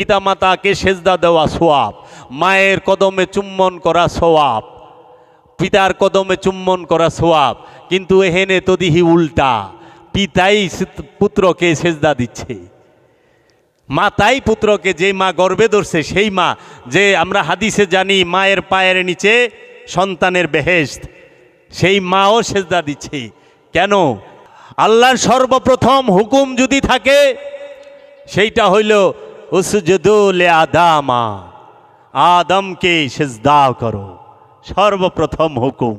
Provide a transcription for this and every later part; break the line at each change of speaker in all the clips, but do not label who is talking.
পিতামাতাকে সেজদা দেওয়া সোয়াব, মায়ের কদমে চুম্বন করা সোয়াব, পিতার কদমে চুম্বন করা সোয়াব, কিন্তু এহেনে তদিহি উল্টা, পিতাই পুত্রকে সেজদা দিচ্ছে। মাতাই পুত্রকে যে মা গর্বে ধরছে, সেই মা যে আমরা হাদিসে জানি মায়ের পায়ের নিচে সন্তানের বেহেস্ত সেই মাও সেজদা দিচ্ছে। কেন? আল্লাহর সর্বপ্রথম হুকুম যদি থাকে, সেইটা হইল উসজুদুল আদামা আদমকে সেজদা করো সর্বপ্রথম হুকুম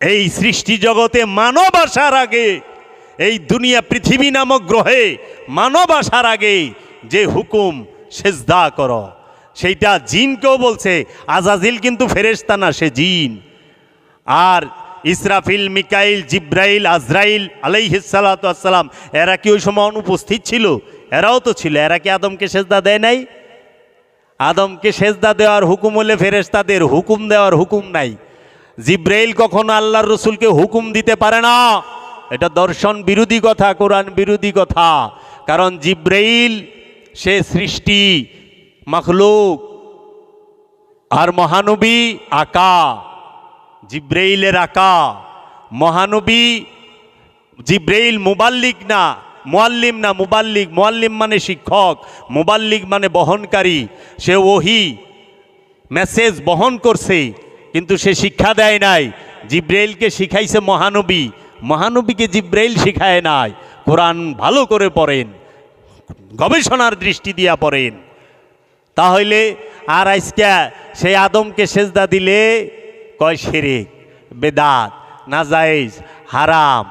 এই সৃষ্টি জগতে মানব আসার আগে এই দুনিয়া পৃথিবী নামক গ্রহে মানব আসার আগে যে হুকুম সেজদা করো সেইটা জিনকেও বলছে আজাজিল কিন্তু ফেরেশতা না সে জিন আর ইসরাফিল, মিকাইল, জিব্রাইল, আজরাইল আলাইহিসালাম এরা কি ওই সময় অনুপস্থিত ছিল? এরাও তো ছিল, এরা কি আদমকে সেজদা দেয় নাই? আদমকে সেজদা দেওয়ার হুকুম হলে ফেরেশতাদের হুকুম দেওয়ার হুকুম নাই। জিব্রাইল কখনো আল্লাহর রসুলকে হুকুম দিতে পারে না। এটা দর্শন বিরোধী কথা, কোরআন বিরোধী কথা। কারণ জিব্রাইল, সে সৃষ্টি, মখলুক আর মহানবী আকা। জিব্রাইলের আকা। মহানবী জিব্রাইল মুবাল্লিক না। মোয়াল্লিম না মুবাল্লিক মোয়াল্লিম মানে শিক্ষক মুবাল্লিক মানে বহনকারী। সে ওহি, মেসেজ বহন করছে, কিন্তু সে শিক্ষা দেয় নাই। জিব্রাইলকে শিখাইছে মহানবী। মহানবীকে জিব্রাইল শিখায় নাই। কোরআন ভালো করে পড়েন, গবেষণার দৃষ্টি দিয়া পড়েন। তাহলে আর আজকে সেই আদমকে সেজদা দিলে কয় শিরিক বেদাত নাজাইজ হারাম।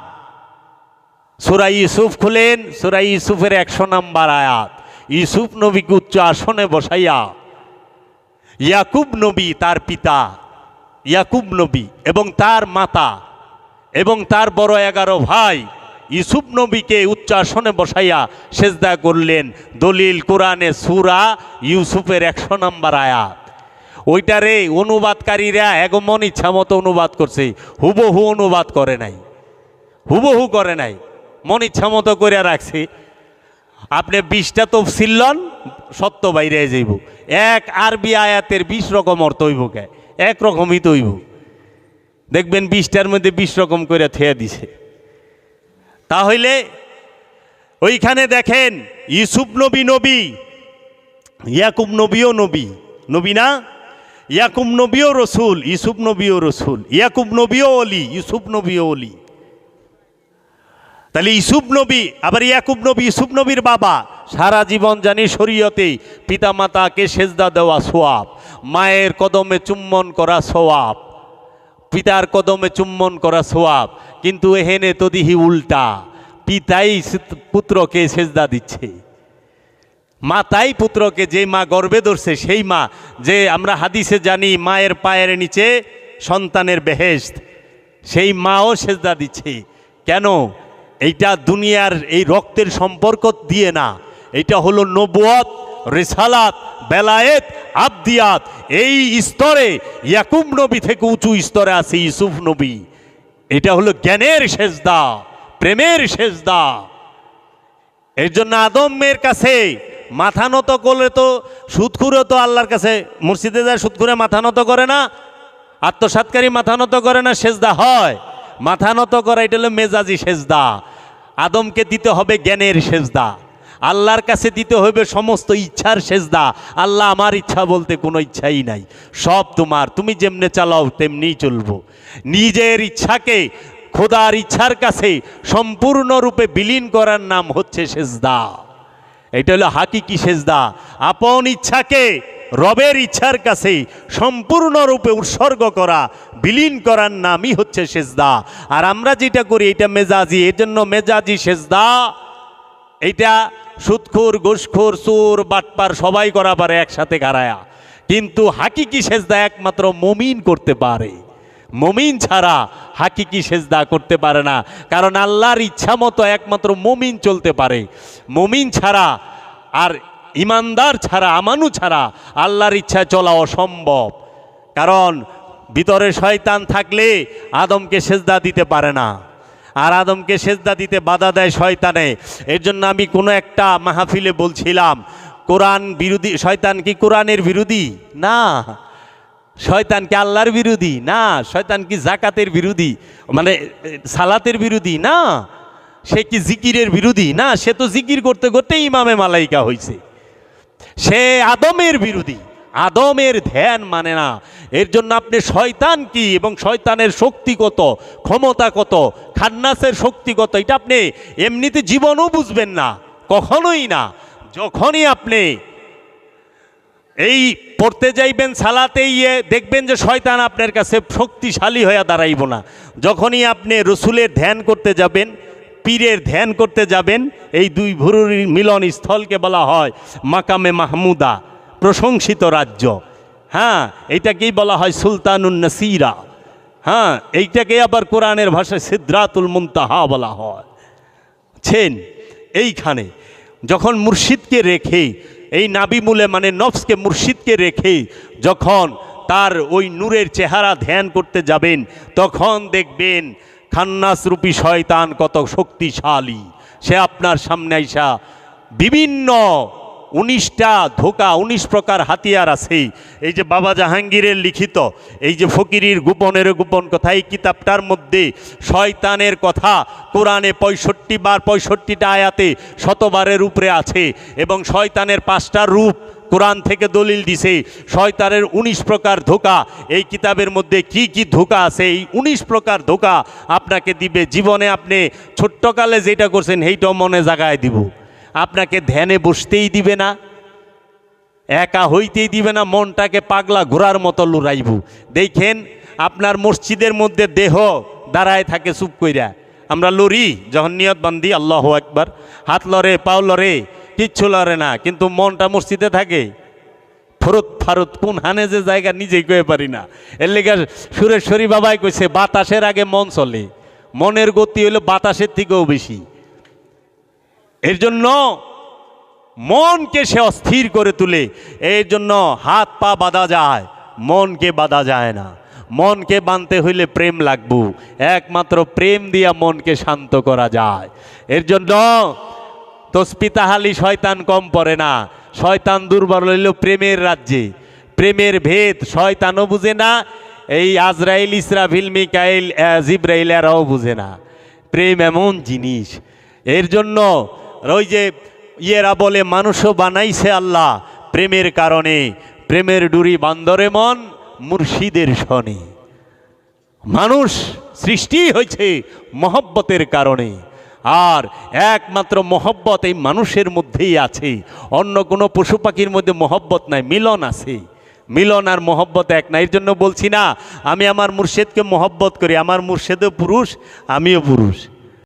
সুরাই ইউসুফ খুলেন সুরাই ইউসুফের একশো নাম্বার আয়াত। ইউসুফ নবীকে উচ্চ আসনে বসাইয়া, ইয়াকুব নবী তার পিতা, ইয়াকুব নবী এবং তার মাতা এবং তার বড় এগারো ভাই ইউসুফ নবীকে উচ্চ আসনে বসাইয়া সেজদা করলেন। দলিল কোরআনে সুরা ইউসুফের একশো নাম্বার আয়াত। ওইটারে অনুবাদকারীরা এগমন ইচ্ছা মতো অনুবাদ করছে। হুবহু অনুবাদ করে নাই। হুবহু করে নাই। মন ইচ্ছা মতো করে রাখছে। আপনি বিশটা তফসিল লন, সত্য বাইরে যাইব। এক আরবি আয়াতের বিশ রকম অর্থ হইব কে? এক রকমই তো হইব। দেখবেন বিশটার মধ্যে বিশ রকম করে থেয়া দিছে। তাহলে ওইখানে দেখেন, ইউসুফ নবী নবী, ইয়াকুব নবীও নবী। নবী না? ইয়াকুব নবীও রসুল, ইউসুফ নবীও রসুল। ইয়াকুব নবীও অলি, ইউসুফ নবীও অলি। তাহলে ইসুফ নবী, আবার ইয়াকুব নবী, ইসুফ নবীর বাবা, সারা জীবন জানি শরীয়তে পিতামাতাকে সেজদা দেওয়া সোয়াব, মায়ের কদমে চুম্বন করা সোয়াব, পিতার কদমে চুম্বন করা সোয়াব, কিন্তু এহেনে তদিহি উল্টা, পিতাই পুত্রকে সেজদা দিচ্ছে। মাতাই পুত্রকে যে মা গর্বে ধরছে, সেই মা যে আমরা হাদিসে জানি মায়ের পায়ের নিচে সন্তানের বেহেস্ত সেই মাও সেজদা দিচ্ছে। কেন? এইটা দুনিয়ার এই রক্তের সম্পর্ক দিয়ে না। এটা হলো নবুয়ত, রেসালাত, বেলায়েত, আবদিয়াত। এই স্তরে ইয়াকুব নবী থেকে উঁচু স্তরে আছে ইউসুফ নবী। এটা হলো জ্ঞানের সেজদা, প্রেমের সেজদা। এর জন্য আদমের কাছে মাথা নত করলে তো সুদখুরও তো আল্লাহর কাছে মসজিদে যায় সুদখুরে মাথা নত করে না আত্মসাতকারী মাথা নত করে না, সেজদা হয়। মাথা নত করা, এটা হলো মেজাজি সেজদা। আদমকে দিতে হবে জ্ঞানের সেজদা। আল্লাহর কাছে দিতে হবে সমস্ত ইচ্ছার সেজদা। আল্লাহ আমার ইচ্ছা বলতে কোনো ইচ্ছাই নাই। সব তোমার, তুমি যেমনে চালাও তেমনিই চলবো। নিজের ইচ্ছাকে খোদার ইচ্ছার কাছে সম্পূর্ণরূপে বিলীন করার নাম হচ্ছে সেজদা। এটা হলো হাকিকি সেজদা। আপন ইচ্ছাকে রবের ইচ্ছার কাছে সম্পূর্ণরূপে উৎসর্গ করা, বিলীন করার নামই হচ্ছে সেজদা। আর আমরা যেটা করি, এটা মেজাজি এর জন্য মেজাজি সেজদা। এটা সুৎখুর ঘুষখুর সুর, বাটপার সবাই করা পারে একসাথে গারায়া কিন্তু হাকিকি সেজদা একমাত্র মমিন করতে পারে। মমিন ছাড়া হাকিকি সেজদা করতে পারে না। কারণ আল্লাহর ইচ্ছা মতো একমাত্র মমিন চলতে পারে। মমিন ছাড়া আর ইমানদার ছাড়া, আমানু ছাড়া আল্লাহর ইচ্ছা চলা অসম্ভব। কারণ ভিতরে শয়তান থাকলে আদমকে সেজদা দিতে পারে না। আর আদমকে সেজদা দিতে বাধা দেয় শয়তানে। এর জন্য আমি কোনো একটা মাহফিলে বলছিলাম, কোরআন বিরোধী, শয়তান কি কোরআনের বিরোধী? না। শয়তান কি আল্লাহর বিরোধী? না। শয়তান কি জাকাতের বিরোধী? মানে সালাতের বিরোধী? না। সে কি জিকিরের বিরোধী? না। সে তো জিকির করতে করতে ইমামে মালাইকা হয়েছে সে আদমের বিরোধী। আদমের ধ্যান মানে না। এর জন্য আপনি শয়তান কি এবং শয়তানের শক্তি কত, ক্ষমতা কত, খান্নাসের শক্তি কত, এটা আপনি এমনিতে জীবনও বুঝবেন না, কখনোই না। যখনই আপনি এই পড়তে যাইবেন সালাতে ইয়ে দেখবেন যে শয়তান আপনার কাছে শক্তিশালী হয়ে দাঁড়াইব না। যখনই আপনি রসুলের ধ্যান করতে যাবেন পীরের ধ্যান করতে যাবেন, এই দুই ভুরুর মিলন স্থলকে বলা হয় মাকামে মাহমুদা, প্রশংসিত রাজ্য। হ্যাঁ এইটাকেই বলা হয় সুলতানুন নাসিরা। হ্যাঁ এইটাকে আবার কোরআনের ভাষায় সিদ্ধাতুল মুনতাহা বলা হয়। ছেন, এইখানে যখন মুর্শিদকে রেখে, এই নাবিমূলে মানে নফসকে মুর্শিদকে রেখে যখন তার ওই নূরের চেহারা ধ্যান করতে যাবেন, তখন দেখবেন খান্নাস রূপী শয়তান কত শক্তিশালী। সে আপনার সামনে আইসা বিভিন্ন উনিশটা ধোকা, উনিশ প্রকার হাতিয়ার আছে। এই যে বাবা জাহাঙ্গীরের লিখিত, এই যে ফকিরির গোপনের গোপন কথা, এই কিতাবটার মধ্যে শয়তানের কথা কোরআনে পঁয়ষট্টি বার পঁয়ষট্টিটা আয়াতে শতবারের উপরে আছে এবং শয়তানের পাঁচটা রূপ কোরআন থেকে দলিল দিছে, শয়তানের উনিশ প্রকার ধোকা। এই কিতাবের মধ্যে কি কি ধোকা আছে? এই উনিশ প্রকার ধোকা আপনাকে দিবে। জীবনে আপনি ছোট্টকালে যেটা করছেন, সেইটাও মনে জাগায় দিব। আপনাকে ধ্যানে বসতেই দিবে না, একা হইতেই দিবে না, মনটাকে পাগলা ঘোরার মতো লুরাইব। দেখেন, আপনার মসজিদের মধ্যে দেহ দাঁড়ায় থাকে চুপ কইরা। আমরা লড়ি, যখন নিয়ত বান্ধি আল্লাহ একবার হাত লড়ে, পাও লড়ে কিচ্ছু লড়ে না, কিন্তু মনটা মসজিদে থাকে। ফরত ফারত, কোন হানে যে জায়গা নিজেই কয়ে পারি না। এর লেগে সুরেশ্বরী বাবাই কইছে, বাতাসের আগে মন চলে। মনের গতি হইল বাতাসের থেকেও বেশি। এর জন্য মনকে সে অস্থির করে তুলে। এর জন্য হাত পা বাঁধা যায়, মনকে বাঁধা যায় না। মনকে বাঁধতে হইলে প্রেম লাগবো। একমাত্র প্রেম দিয়া মনকে শান্ত করা যায়। এর জন্য তসপিতাহালি শয়তান কম পড়ে না। শয়তান দুর্বল হইল প্রেমের রাজ্যে। প্রেমের ভেদ শয়তানও বুঝে না, এই আজরাইল, ইসরাফিল, মিকাইল জিব্রাইল এরাও বুঝে না। প্রেম এমন জিনিস। এর জন্য ওই যে ইয়েরা বলে, মানুষও বানাইছে আল্লাহ প্রেমের কারণে। প্রেমের ডুরি বান্দরে মন, মুর্শিদের শনে। মানুষ সৃষ্টি হয়েছে মহব্বতের কারণে। আর একমাত্র মহব্বত এই মানুষের মধ্যেই আছে। অন্য কোনো পশু পাখির মধ্যে মহব্বত নাই, মিলন আছে। মিলন আর মহব্বত এক না, এর জন্য বলছি না, আমি আমার মুর্শেদকে মহব্বত করি, আমার মুর্শেদও পুরুষ, আমিও পুরুষ।